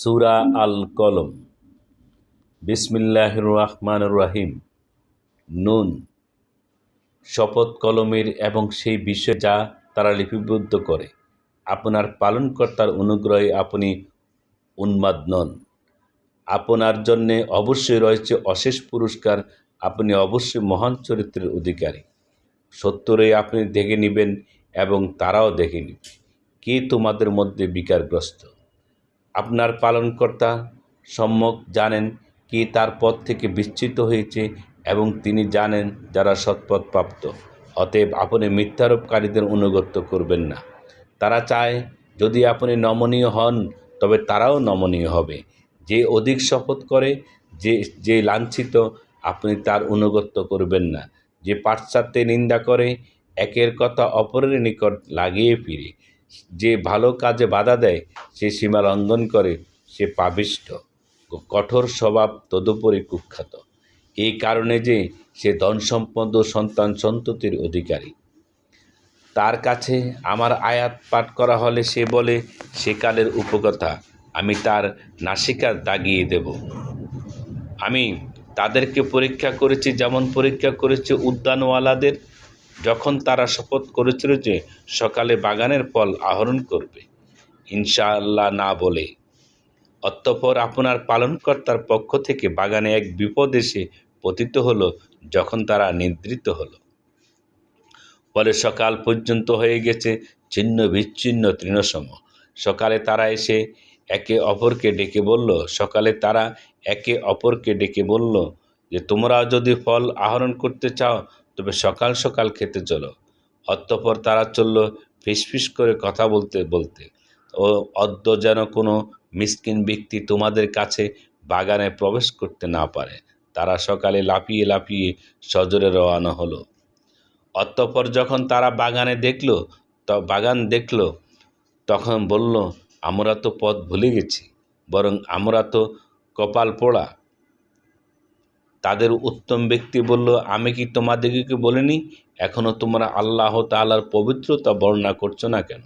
সূরা আল কলম বিসমিল্লাহ রহমান রহিম। নুন, শপথ কলমের এবং সেই বিষয় যা তারা লিপিবদ্ধ করে। আপনার পালনকর্তার অনুগ্রহে আপনি উন্মাদ নন। আপনার জন্যে অবশ্যই রয়েছে অশেষ পুরস্কার। আপনি অবশ্যই মহান চরিত্রের অধিকারী। সত্তরই আপনি দেখে নেবেন এবং তারাও দেখে নেবে। কে তোমাদের মধ্যে বিকারগ্রস্ত? আপনার পালনকর্তা সম্যক জানেন কি তার পথ থেকে বিচ্যুত হয়েছে এবং তিনি জানেন যারা সৎপথ প্রাপ্ত। অতএব আপনি মিথ্যারোপকারীদের অনুগত্য করবেন না। তারা চায়, যদি আপনি নমনীয় হন, তবে তারাও নমনীয় হবে। যে অধিক শপথ করে, যে যে লাঞ্ছিত, আপনি তার অনুগত্য করবেন না। যে পাশ্চাত্যে নিন্দা করে, একের কথা অপরের নিকট লাগিয়ে ফিরে। যে ভালো কাজে বাধা দেয়, সে সীমা লঙ্ঘন করে, সে পাবিষ্ট কঠোর স্বভাব তদুপরি কুখ্যাত। এই কারণে যে সে ধন সম্পদ ও সন্তান সন্ততির অধিকারী। তার কাছে আমার আয়াত পাঠ করা হলে সে বলে সেকালের উপকথা, আমি তার নাসিকা দাগিয়ে দেব। আমি তাদেরকে পরীক্ষা করেছি, যেমন পরীক্ষা করেছি উদ্যানওয়ালাদের যখন তারা শপথ করেছিল যে সকালে বাগানের ফল আহরণ করবে, ইনশাআল্লাহ না বলে। অতঃপর আপনার পালনকর্তার পক্ষ থেকে বাগানে এক বিপদ এসে পতিত হলো যখন তারা নিদ্রিত হলো। ফলে সকাল পর্যন্ত হয়ে গেছে ছিন্ন বিচ্ছিন্ন তৃণসম। সকালে তারা এসে একে অপরকে ডেকে বলল, সকালে তারা একে অপরকে ডেকে বলল যে, তোমরা যদি ফল আহরণ করতে চাও তবে সকাল সকাল খেতে চলো। অতঃপর তারা চলল ফিসফিস করে কথা বলতে বলতে। ও অদ্য যেন কোনো মিসকিন ব্যক্তি তোমাদের কাছে বাগানে প্রবেশ করতে না পারে। তারা সকালে লাফিয়ে লাফিয়ে সজরে রওয়ানো হলো। অতঃপর যখন তারা বাগানে দেখল, ত বাগান দেখল, তখন বলল, আমরা তো পথ ভুলে গেছি, বরং আমরা তো কপাল পোড়া। তাদের উত্তম ব্যক্তি বলল, আমি কি তোমাদেরকে বলিনি? এখনও তোমরা আল্লাহ তালার পবিত্রতা বর্ণনা করছ না কেন?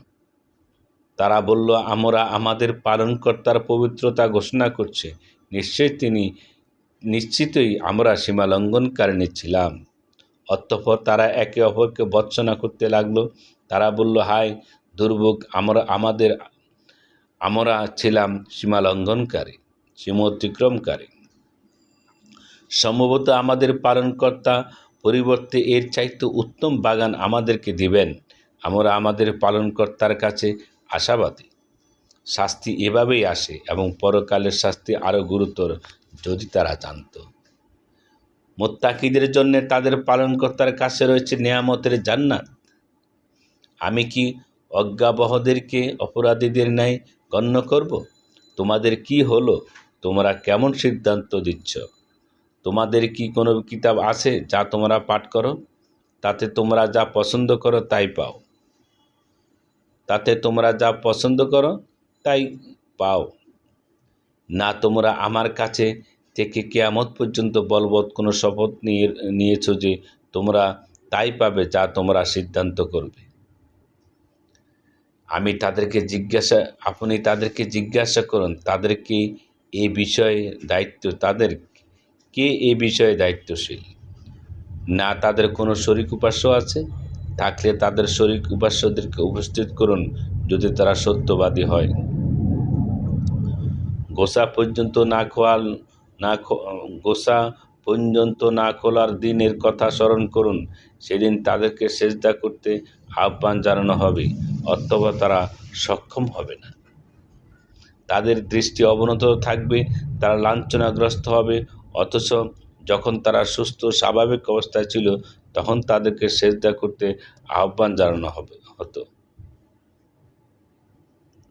তারা বলল, আমরা আমাদের পালনকর্তার পবিত্রতা ঘোষণা করছে। নিশ্চয়ই তিনি, নিশ্চিতই আমরা সীমা লঙ্ঘনকারিণী ছিলাম। অতঃপর তারা একে অপরকে বর্চনা করতে লাগল। তারা বলল, হায়, দুর্ভোগ, আমরা, আমাদের, আমরা ছিলাম সীমা লঙ্ঘনকারী, সীমা অতিক্রমকারী। সম্ভবত আমাদের পালনকর্তা পরিবর্তে এর চাইতে উত্তম বাগান আমাদেরকে দিবেন। আমরা আমাদের পালনকর্তার কাছে আশাবাদী। শাস্তি এভাবেই আসে এবং পরকালের শাস্তি আরও গুরুতর যদি তারা জানত। মোত্তাকিদের জন্য তাদের পালনকর্তার কাছে রয়েছে নেয়ামতের জান্নাত। আমি কি অজ্ঞাবহদেরকে অপরাধীদের ন্যায় গণ্য করব? তোমাদের কি হলো? তোমরা কেমন সিদ্ধান্ত দিচ্ছ? তোমাদের কি কোনো কিতাব আছে যা তোমরা পাঠ করো? তাতে তোমরা যা পছন্দ করো তাই পাও। তাতে তোমরা যা পছন্দ করো তাই পাও। না তোমরা আমার কাছে থেকে কেয়ামত পর্যন্ত বলবৎ কোনো শপথ নিয়ে, নিয়েছ যে তোমরা তাই পাবে যা তোমরা সিদ্ধান্ত করবে। আমি তাদেরকে জিজ্ঞাসা, আপনি তাদেরকে জিজ্ঞাসা করুন তাদেরকে এ বিষয়ে দায়িত্ব তাদের? কে এ বিষয়ে দায়িত্বশীল? না তাদের কোনো শরিক উপাস্য আছে? থাকলে তাদের শরিক উপাস্যদেরকে উপস্থিত করুন যদি তারা সত্যবাদী হয়। গোসা পর্যন্ত না খোয়াল, না গোসা পর্যন্ত না খোলার দিনের কথা স্মরণ করুন। সেদিন তাদেরকে সেজদা করতে আহ্বান জানানো হবে, অথবা তারা সক্ষম হবে না। তাদের দৃষ্টি অবনত থাকবে, তারা লাঞ্ছনাগ্রস্ত হবে অথচ যখন তারা সুস্থ স্বাভাবিক অবস্থায় ছিল, তখন তাদেরকে সেজদা করতে আহ্বান জানানো হবে, হতো।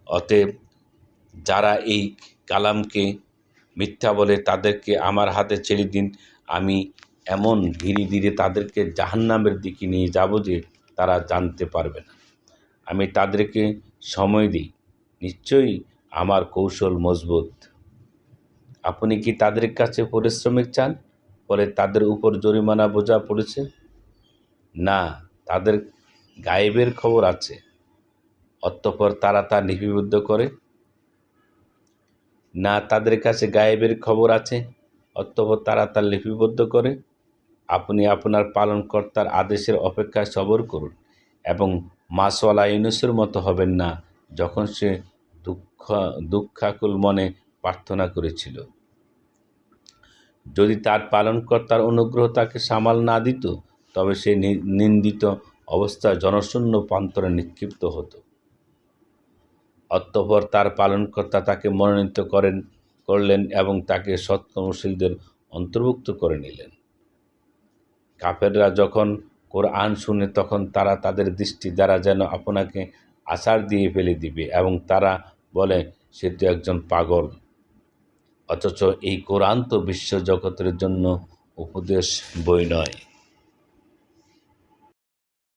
অতএব যারা এই কালামকে মিথ্যা বলে তাদেরকে আমার হাতে ছেড়ে দিন, আমি এমন ধীরে ধীরে তাদেরকে জাহান্নামের দিকে নিয়ে যাব যে তারা জানতে পারবে না। আমি তাদেরকে সময় দিই। নিশ্চয়ই আমার কৌশল মজবুত। আপনি কি তাদের কাছে পরিশ্রমিক চান? ফলে তাদের উপর জরিমানা বোঝা পড়েছে। না, তাদের গায়েবের খবর আছে। অতঃপর তারা তা লিপিবদ্ধ করে। না, তাদের কাছে গায়েবের খবর আছে। অতঃপর তারা তা লিপিবদ্ধ করে। আপনি আপনার পালনকর্তার আদেশের অপেক্ষায় সবর করুন এবং মাসওয়ালা ইউনুসের মতো হবেন না যখন সে দুঃখ দুঃখাকুল মনে প্রার্থনা করেছিল। যদি তার পালনকর্তার অনুগ্রহ তাকে সামাল না দিত, তবে সে নিন্দিত অবস্থায় জনশূন্য প্রান্তরে নিক্ষিপ্ত হতো। অতঃপর তার পালনকর্তা তাকে মনোনীত করেন, করলেন এবং তাকে সৎকর্মশীলদের অন্তর্ভুক্ত করে নিলেন। কাফেররা যখন কোরআন শুনে, তখন তারা তাদের দৃষ্টি দ্বারা যেন আপনাকে আছাড় দিয়ে ফেলে দিবে এবং তারা বলে, সে তো একজন পাগল। অথচ এই কোরআন তো বিশ্বজগতের জন্য উপদেশ বই নয়।